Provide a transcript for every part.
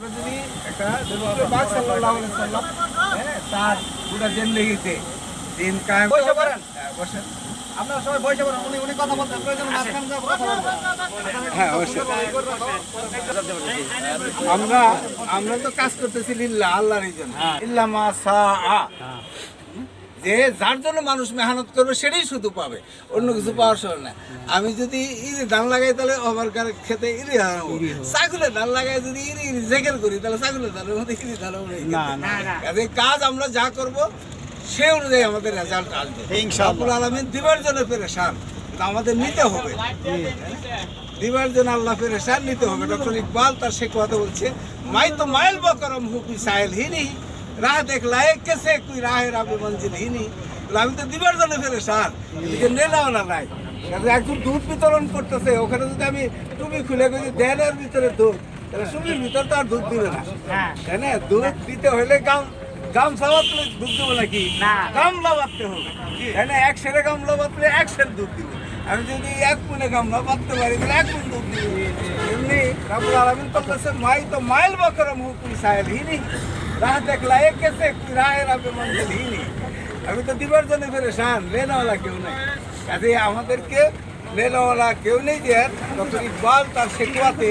আমরা যদি একটা বাঘ সাল্লাল্লাহু আলাইহি সাল্লাম, হ্যাঁ, তার জিন্দেগিতে দিন কায়েম বসে পড়েন। হ্যাঁ, বসেন। আপনারা সবাই বসে পড়েন উনি উনি কথা বলতে প্রয়োজন মাঝখানে যাব কথা বলবেন। হ্যাঁ অবশ্যই। আমরা আমরা তো কাজ করতেছি লিল্লাহ আল্লাহর জন্য। ইল্লা মা সাআ। যে যার জন্য মানুষ মেহনত করবে সেটাই শুধু পাবে। অন্য কিছু পাওয়ার সময় না। আমি যদি ইরি ধান লাগাই তাহলে আমার খেতে ইরি হারাবো ছাগলে ধান লাগাই যদি ইরি ইরি জেকের করি তাহলে ছাগলের ধানের মধ্যে ইরি ধান হবে। কাজে কাজ আমরা যা করব সে অনুযায়ী আমাদের রেজাল্ট আসবে। আল্লাহ আলমিন দিবার জন্য পেরেশান। আমাদের নিতে হবে। দিবার জন্য আল্লাহ পেরেশান নিতে হবে। ডক্টর ইকবাল তার সে কথা বলছে মাই তো মাইল বকরম হুকি সাহেল হিনি রাহ দেখ লায়ে কেসে কুই রাহে রাবে মঞ্জিল হিনি আমি তো দিবার জন্য পেরেশান এদিকে নেলাও না নাই কাজে একজন দুধ বিতরণ করতেছে ওখানে যদি আমি টুপি খুলে যদি দেনের ভিতরে দুধ তাহলে সুমির ভিতর তো আর দুধ দিবে না। তাই না? দুধ দিতে হলে গাম গাম সাবাতলে দুধ দেবো নাকি? গামলা বাঁধতে হবে। তাই না? এক সেরে গামলা বাঁধলে এক সের দুধ দিবে। আমি যদি এক পুনে গামলা বাঁধতে পারি তাহলে এক পুন দুধ দিবে। এমনি রাবুল আলমিন বলতেছে মাই তো মাইল বকরম হুকুম সাহেব হিনি রাহ দেখলা এ কেসে রাহে রাবে মঞ্জিল হিনি আমি তো দিবার জন্য পেরেশান লেনওয়ালা কেউ নেই। কাজে আমাদেরকে লেনওয়ালা কেউ নেই যে ডক্টর ইকবাল তার শেখুয়াতে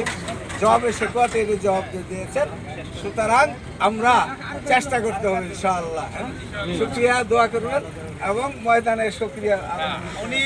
জবাবে শেখুয়াতে এর জবাব দিয়ে দিয়েছেন। সুতরাং আমরা চেষ্টা করতে হবে ইনশাআল্লাহ। শুক্রিয়া, দোয়া করবেন এবং ময়দানে শুক্রিয়া উনি